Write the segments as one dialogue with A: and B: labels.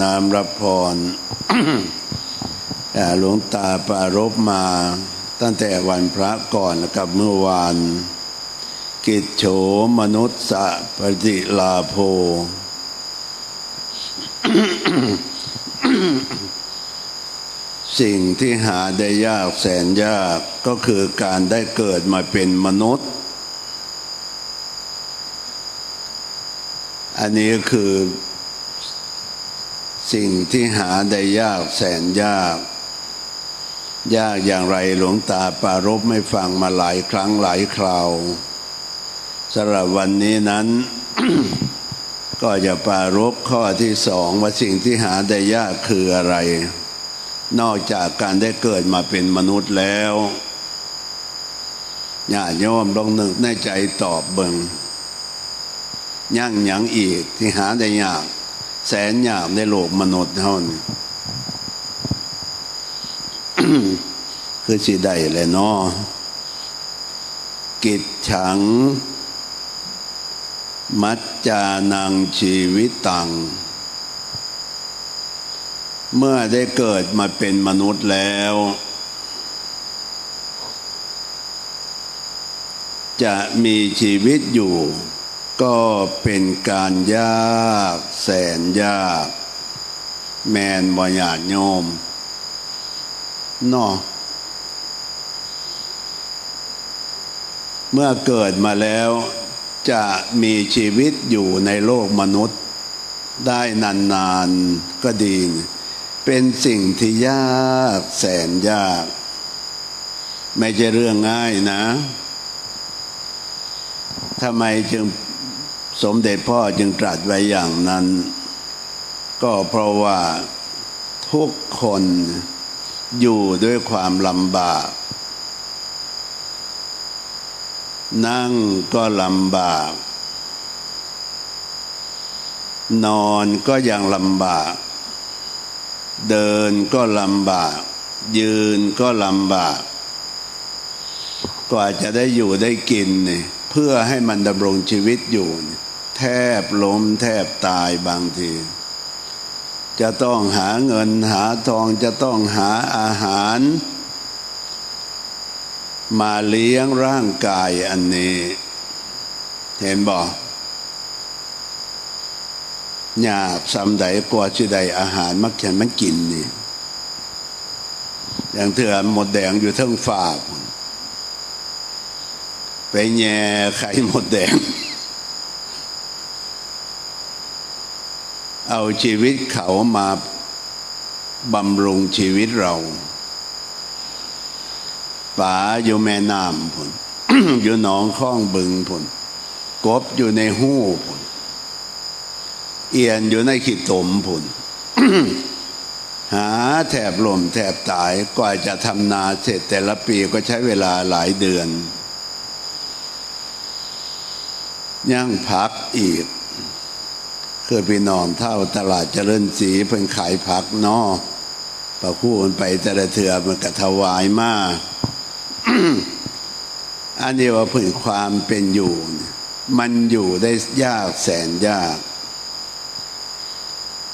A: นามรับพรอ่าหลวงตาปรารบมาตั้งแต่วันพระก่อนแล้วกับเมื่อวาน กิจโฉมนุษย์สะปฏิลาโภ สิ่งที่หาได้ยากแสนยากก็คือการได้เกิดมาเป็นมนุษย์ อันนี้คือ สิ่งที่หาได้ยากแสนยาก ยากอย่างไรหลวงตาปารบไม่ฟังมาหลายครั้งหลายคราวสำหรับวันนี้นั้น ก็จะปารบข้อที่สองว่าสิ่งที่หาได้ยากคืออะไร นอกจากการได้เกิดมาเป็นมนุษย์แล้วญาติโยมลองนึกในใจตอบเบิงย่างหยังอีกที่หาได้ยาก แสนหยากในโลกมนุษย์เท่านี้คือสิได้เลยเนาะกิจฉัง มัจจานังชีวิตตัง เมื่อได้เกิดมาเป็นมนุษย์แล้ว จะมีชีวิตอยู่ ก็เป็นการยากแสนยาก แมนบญาติโยมเนาะเมื่อเกิดมาแล้วจะมีชีวิตอยู่ในโลกมนุษย์ ได้นานๆก็ดี เป็นสิ่งที่ยากแสนยาก ไม่ใช่เรื่องง่ายนะทำไมจึง สมเด็จพ่อจึงตรัสไว้อย่างนั้น ก็เพราะว่าทุกคนอยู่ด้วยความลำบาก นั่งก็ลำบาก นอนก็ยังลำบาก เดินก็ลำบาก ยืนก็ลำบาก กว่าจะได้อยู่ได้กินเนี่ยเพื่อให้มันดำรงชีวิตอยู่ แทบล้มแทบตายบางที จะต้องหาเงินหาทองจะต้องหาอาหาร มาเลี้ยงร่างกายอันนี้ เห็นบอกยากสำใดกว่าชิใดอาหารมักฉันมันกินนี่อย่างเถื่อหมดแดงอยู่ทั้งฝากไปแย่ไข่หมดแดง เอาชีวิตเขามาบำรุงชีวิตเราป่าอยู่แม่น้ำผลอยู่หนองข้องบึงผลกบอยู่ในหู้ผลเอียนอยู่ในขีดตมผลหาแถบลมแถบตายกว่าจะทำนาเสร็จแต่ละปีก็ใช้เวลาหลายเดือน ย่างพักอีก คือพี่น้องเท่าตลาดเจริญศรีเพิ่งขายผักนอพระคู่มันไปแต่ละเถื่อมันก็ถวายมากอันนี้ว่าเพื้นความเป็นอยู่ มันอยู่ได้ยากแสนยาก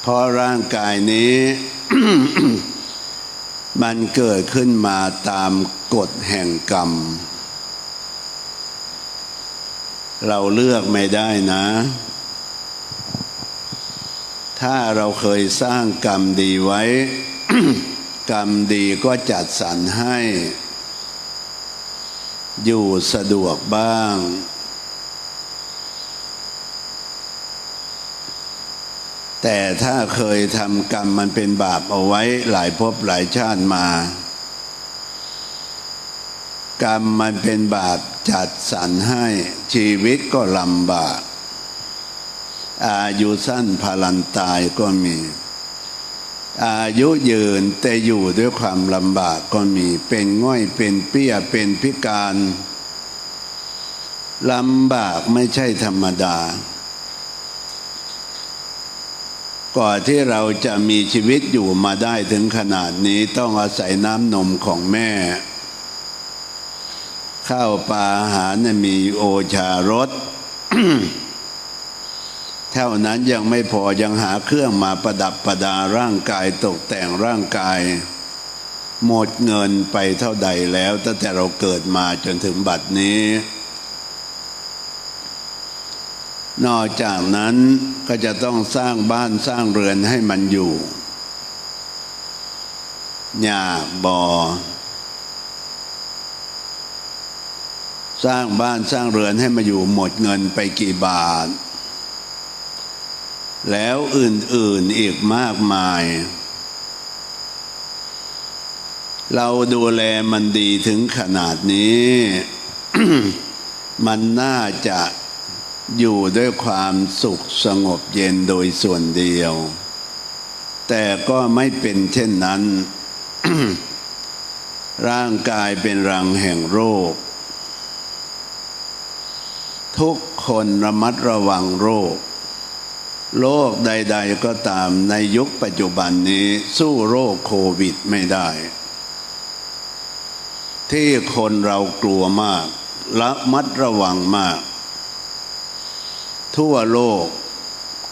A: เพราะร่างกายนี้ มันเกิดขึ้นมาตามกฎแห่งกรรม เราเลือกไม่ได้นะ ถ้าเราเคยสร้างกรรมดีไว้ กรรมดีก็จัดสรรให้ อยู่สะดวกบ้าง แต่ถ้าเคยทำกรรมมันเป็นบาปเอาไว้หลายภพหลายชาติมา กรรมมันเป็นบาปจัดสรรให้ชีวิตก็ลำบาก อายุสั้นพลันตายก็มี อายุยืนแต่อยู่ด้วยความลำบากก็มี เป็นง่อยเป็นเปี้ยเป็นพิการลำบากไม่ใช่ธรรมดา ก่อนที่เราจะมีชีวิตอยู่มาได้ถึงขนาดนี้ต้องอาศัยน้ำนมของแม่ ข้าวปลาอาหารมีโอชารส เท่านั้นยังไม่พอยังหาเครื่องมาประดับประดาร่างกายตกแต่งร่างกาย หมดเงินไปเท่าใดแล้ว ตั้งแต่เราเกิดมาจนถึงบัดนี้ นอกจากนั้นก็จะต้องสร้างบ้านสร้างเรือนให้มันอยู่หญ้าบ่อสร้างบ้านสร้างเรือนให้มาอยู่หมดเงินไปกี่บาท แล้วอื่นๆอีกมากมาย เราดูแลมันดีถึงขนาดนี้ มันน่าจะอยู่ด้วยความสุขสงบเย็นโดยส่วนเดียว แต่ก็ไม่เป็นเช่นนั้น ร่างกายเป็นรังแห่งโรค ทุกคนระมัดระวังโรค โรคใด ๆ ก็ตามในยุคปัจจุบันนี้สู้โรคโควิดไม่ได้ ที่คนเรากลัวมากระมัดระวังมาก ทั่วโลก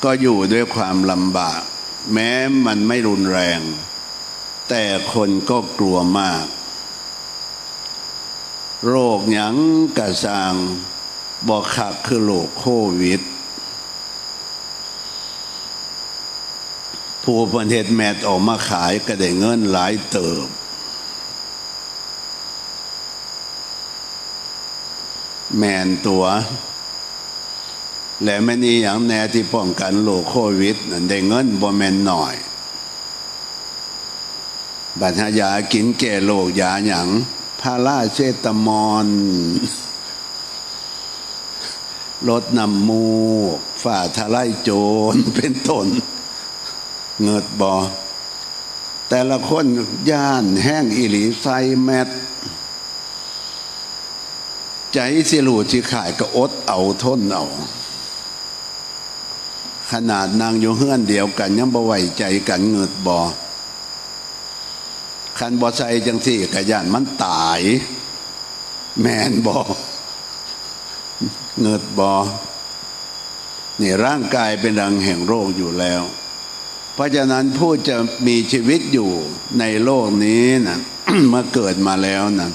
A: ก็อยู่ด้วยความลำบาก แม้มันไม่รุนแรง แต่คนก็กลัวมาก โรคหยังกระสางบอกขักคือโรคโควิด ผู้ประเทศแมทออกมาขายก็ได้เงินหลายเติบ แมนตัว และไม่นี่อย่างแน่ที่ป้องกันโรคโควิดนั่นได้เงินบ่แมนหน่อย บัตรยากินแก่โรคยาหยังพาราเซตามอลลดน้ำมูกฝ่าทลายโจรเป็นต้น เงิดบอแต่ละคนย่านแห้งอิหลีไซแมทใจสิรูสิขายก็อดเอาทนเอา ขนาดนางอยู่เฮือนเดียวกัน ยังบ่ไว้ใจกันเงิดบอคันบ่ใส่จังสี่กะย่านมันตาย แมนบอเงิดบอนี่ร่างกายเป็นรังแห่งโรคอยู่แล้ว เพราะฉะนั้นผู้จะมีชีวิตอยู่ในโลกนี้นะเมื่อเกิดมาแล้วนะ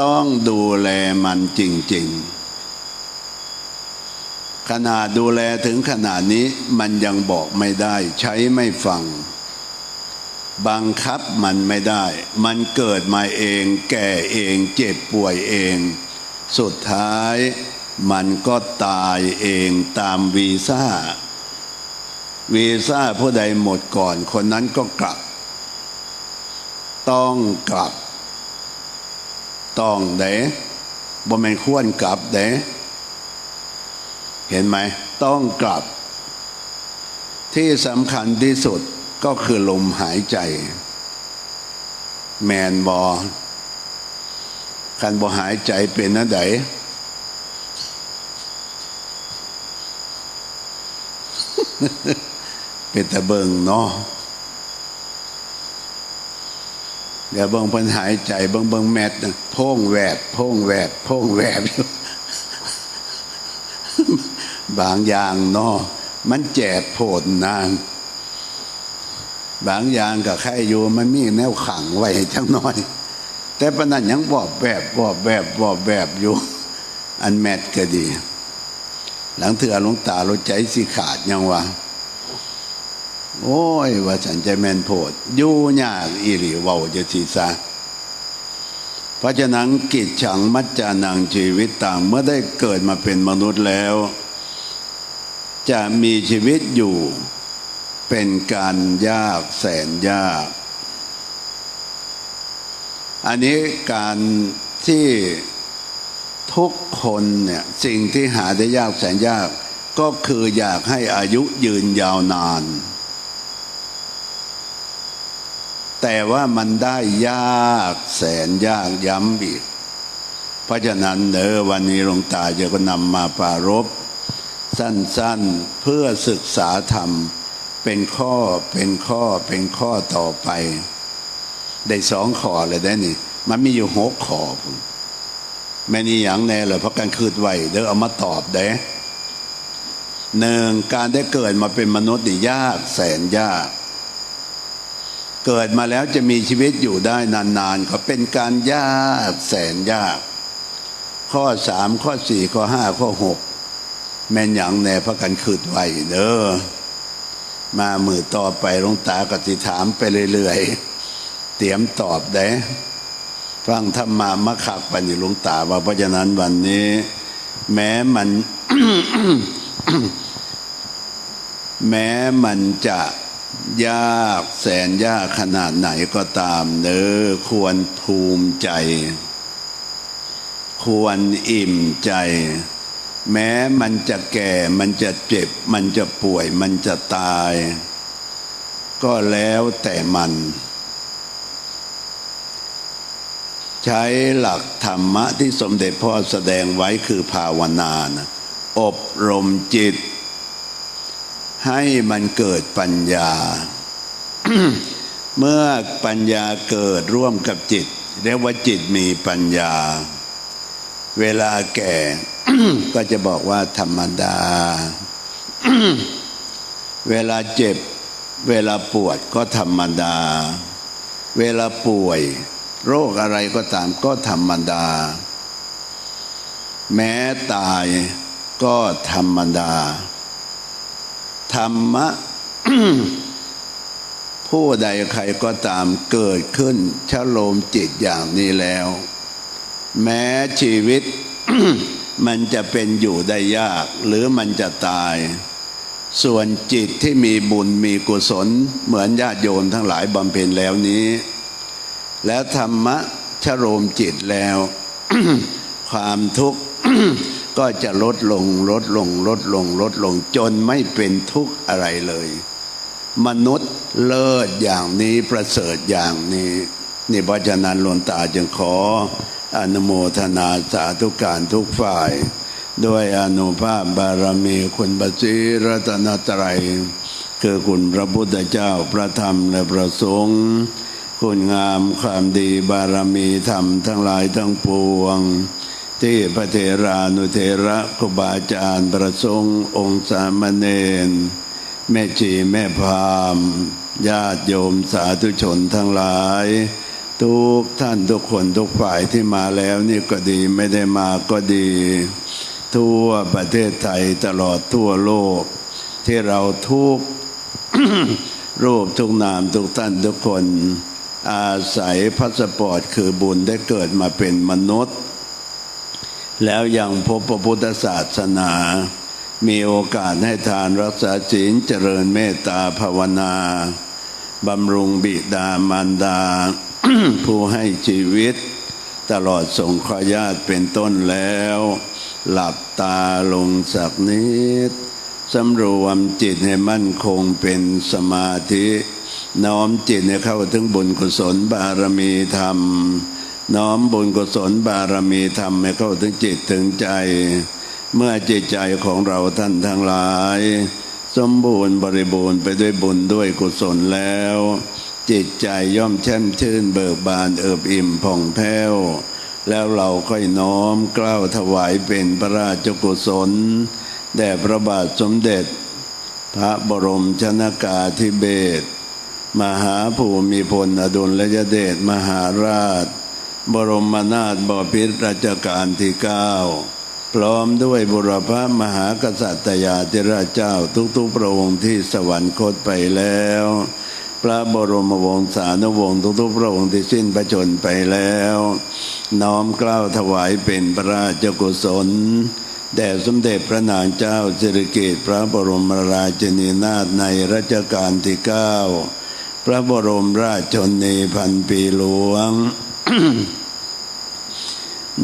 A: ต้องดูแลมันจริง ๆ ขนาดดูแลถึงขนาดนี้มันยังบอกไม่ได้ ใช้ไม่ฟัง บังคับมันไม่ได้ มันเกิดมาเอง แก่เองเจ็บป่วยเอง สุดท้ายมันก็ตายเองตามวีซ่า วีซ่าผู้ใดหมดก่อน คนนั้นก็กลับ ต้องกลับ ต้องเด๋บ่แม่นควรกลับเด๋เห็นไหม ต้องกลับ ที่สำคัญที่สุดก็คือลมหายใจ แมนบอคันบ่หายใจเป็นนะได เป็นตะเบิงเนาะเดี๋ยวเบิงเพิ่นหายใจเบิงเบิงแมทนะพ่งแวดพ่งแวดพ่งแวดบางอย่างเนาะมันแจกโผดนางบางอย่างกับใครอยู่มันมีแนวขังไว้จังน้อย แต่ปนันยังบอบแบบบอบแบบบอบแบบอยู่ อันแมทก็ดี หลังเถื่อลงตาเราใจสิขาดยังวะ โอ้ย ว่าฉันใจแมนโพดอยู่ยากอีหลีเว้าจะทีซะเพราะฉะนั้นกิจฉังมัจจานังชีวิตต่างเมื่อได้เกิดมาเป็นมนุษย์แล้ว จะมีชีวิตอยู่เป็นการยากแสนยาก อันนี้การที่ทุกคนเนี่ยสิ่งที่หาได้ยากแสนยาก ก็คืออยากให้อายุยืนยาวนาน แต่ว่ามันได้ยากแสนยากย้ำอีก เพราะฉะนั้นเนอวันนี้หลวงตาจะก็นำมาปรารบสั้นๆเพื่อศึกษาธรรมเป็นข้อเป็นข้อเป็นข้อต่อไป ได้สองข้อเลยได้นี่ มันมีอยู่หกข้อแม่นี่อย่างแน่เลยเพราะการคืดไหวเดี๋ยวเอามาตอบเด้หนึ่งการได้เกิดมาเป็นมนุษย์นี่ยากแสนยาก เกิดมาแล้วจะมีชีวิตอยู่ได้นานๆ ก็เป็นการยากแสนยาก ข้อสามข้อสี่ข้อห้าข้อหกแม่นอย่างแน่พระกันคืดไว้เด้อมามือต่อไปลงตากติถามไปเรื่อยๆ เตรียมตอบได้ฟังธรรมามะขักปันอยู่ลงตาว่าเพราะฉะนั้นวันนี้ แม้มัน แม้มันจะ ยากแสนยากขนาดไหนก็ตามเด้อควรภูมิใจ ควรอิ่มใจ แม้มันจะแก่มันจะเจ็บ มันจะป่วยมันจะตาย ก็แล้วแต่มัน ใช้หลักธรรมะที่สมเด็จพ่อแสดงไว้คือภาวนานะอบรมจิต ให้มันเกิดปัญญา เมื่อปัญญาเกิดร่วมกับจิต เรียกว่าจิตมีปัญญา เวลาแก่ก็จะบอกว่าธรรมดา เวลาเจ็บ เวลาปวดก็ธรรมดา เวลาป่วย โรคอะไรก็ตามก็ธรรมดา แม้ตายก็ธรรมดา ธรรมะ ผู้ใดใครก็ตามเกิดขึ้นชะโลมจิตอย่างนี้แล้ว แม้ชีวิตมันจะเป็นอยู่ได้ยาก หรือมันจะตาย ส่วนจิตที่มีบุญมีกุศล เหมือนญาติโยมทั้งหลายบำเพ็ญแล้วนี้ แล้วธรรมะชะโลมจิตแล้ว ความทุกข์ ก็จะลดลงลดลงลดลงลดลงจนไม่เป็นทุกข์อะไรเลย มนุษย์เลิศอย่างนี้ประเสริฐอย่างนี้ นี่เพราะฉะนั้นหลวงตาจึงขออนุโมทนาสาธุการทุกฝ่าย ด้วยอนุภาพบารมีคุณบสีรัตนตรัย คือคุณพระพุทธเจ้าพระธรรมและพระสงฆ์คุณงามความดีบารมีธรรมทั้งหลายทั้งปวง ที่พระเทรานุเทระครูบาอาจารย์ประสงค์องค์สามเณรแม่ชีแม่พามญาติโยมสาธุชนทั้งหลาย ทุกท่านทุกคนทุกฝ่ายที่มาแล้วนี่ก็ดีไม่ได้มาก็ดี ทั่วประเทศไทยตลอดทั่วโลก ที่เราทุกรูปทุกนามทุกท่านทุกคน อาศัยพาสปอร์ตคือบุญได้เกิดมาเป็นมนุษย์ แล้วยังพบพระพุทธศาสนา มีโอกาสให้ทานรักษาศีลเจริญเมตตาภาวนาบำรุงบิดามารดา ผู้ให้ชีวิต ตลอดสงเคราะห์ญาติเป็นต้นแล้ว หลับตาลงสักนิดสำรวมจิตให้มั่นคงเป็นสมาธิ น้อมจิตให้เข้าถึงบุญกุศลบารมีธรรม น้อมบุญกุศลบารมีธรรมให้เข้าถึงจิตถึงใจ เมื่อจิตใจของเราท่านทั้งหลาย สมบูรณ์บริบูรณ์ไปด้วยบุญด้วยกุศลแล้ว จิตใจย่อมแช่มชื่นเบิกบานเอิบอิ่มผ่องแผ้ว แล้วเราค่อยน้อมกล้าวถวายเป็นพระราชกุศลแด่พระบาทสมเด็จ พระบรมชนากาธิเบศมหาภูมิพลอดุลยเดชมหาราช บรมนาถบพิตรรัชกาลที่เก้าพร้อมด้วยบุรพมหากษัตริยาธิราชเจ้าทุกๆพระองค์ที่สวรรคตไปแล้ว พระบรมวงศานุวงศ์ทุกๆพระองค์ที่สิ้นพระชนไปแล้ว น้อมกล้าวถวายเป็นพระราชกุศลแด่สมเด็จพระนางเจ้าสิริกิติ์พระบรมราชินีนาถในรัชกาลที่เก้าพระบรมราชชนนีพันปีหลวง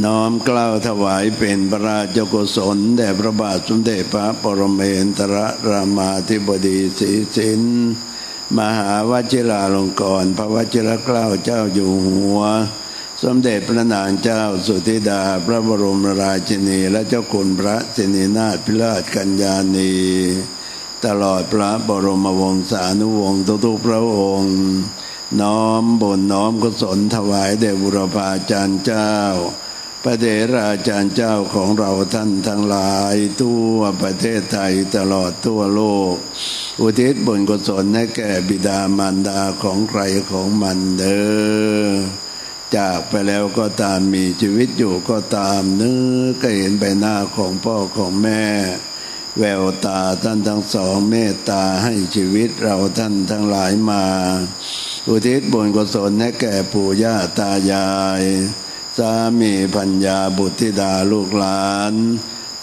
A: น้อมเกล้าวถวายเป็นพระราชกุศลแด่พระบาทสมเด็จพระปรเมนทรรามาธิบดีศรีสินมหาวชิราลงกรณ์พระวชิรเกล้าเจ้าอยู่หัว สมเด็จพระนางเจ้าสุธิดา พระบรมราชินี และเจ้าคุณพระสินีนาถพิราชกัญญาณี ตลอดพระบรมวงศานุวงศ์ทุกๆพระองค์ น้อมบุญน้อมกุศลถวายแด่บุรพาจารย์เจ้า พระเดราจารย์เจ้าของเราท่านทั้งหลายทั่วประเทศไทยตลอดทั่วโลก อุทิศบุญกุศลให้แก่บิดามารดาของใครของมันเด้อจากไปแล้วก็ตามมีชีวิตอยู่ก็ตามนึกก็เห็นใบหน้าของพ่อของแม่ แววตาท่านทั้งสองเมตตาให้ชีวิตเราท่านทั้งหลายมา อุทิศบุญกุศลให้แก่ปู่ย่าตายายสามีพัญญาบุตรธิดาลูกหลาน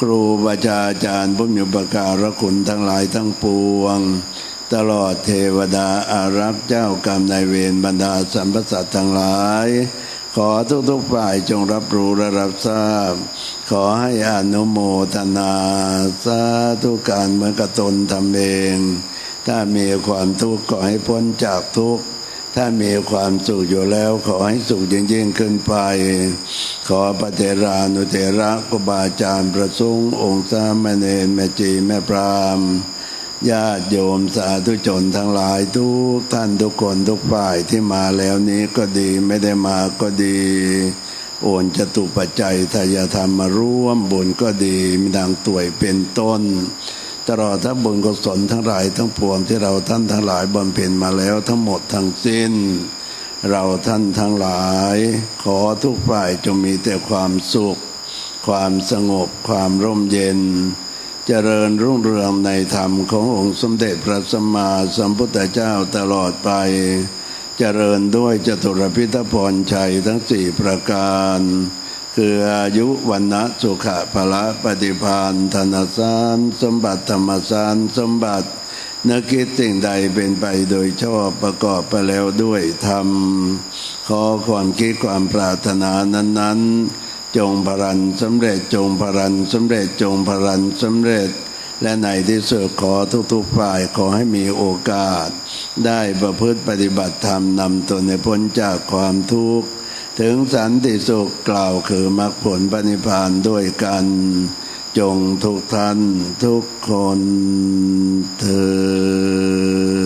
A: ครูบาอาจารย์ผู้มีอุปการะคุณทั้งหลายทั้งปวง ตลอดเทวดาอารักษ์เจ้ากรรมนายเวรบรรดาสัมปสัตว์ทั้งหลาย ขอทุกๆฝ่ายจงรับรู้และรับทราบ ขอให้อนุโมทนาสาธุการเมื่อกับตนทำเอง ถ้ามีความทุกข์ก็ให้พ้นจากทุกข์ถ้ามีความสุขอยู่แล้ว ขอให้สุขยิ่งยิ่งขึ้นไป ขอปฏิรานุเทระกุบาอาจารย์ประสุงค์องค์สามเณรแม่จีแม่พราหมณ์ ญาติโยมสาธุชนทั้งหลายทุกท่านทุกคนทุกฝ่ายที่มาแล้วนี้ก็ดีไม่ได้มาก็ดี โอนจตุปัจจัยทายธรรมมาร่วมบุญก็ดีมีดังต่วยเป็นต้น ตลอดทั้งบุญกุศลทั้งหลายทั้งปวงที่เราท่านทั้งหลายบำเพ็ญมาแล้วทั้งหมดทั้งสิ้น เราท่านทั้งหลาย ขอทุกฝ่ายจงมีแต่ความสุข ความสงบความร่มเย็น เจริญรุ่งเรืองในธรรมขององค์สมเด็จพระสัมมาสัมพุทธเจ้าตลอดไป เจริญด้วยจตุรพิทพรชัยทั้งสี่ประการ คืออายุวันนะสุขะพละปฏิพานธนสารสมบัติธรรมสารสมบัตินึกคิดสิ่งใดเป็นไปโดยชอบประกอบไปแล้วด้วยธรรม ขอความคิดความปรารถนานั้น ๆ จงพรันสำเร็จจงพรันสำเร็จจงพรันสำเร็จ และในที่สุดขอทุกๆฝ่ายขอให้มีโอกาส ได้ประพฤติปฏิบัติธรรมนำตนให้พ้นจากความทุกข์ ถึงสันติสุขกล่าวคือมรรคผลปณิพานด้วยกัน จงทุกท่านทุกคนเธอ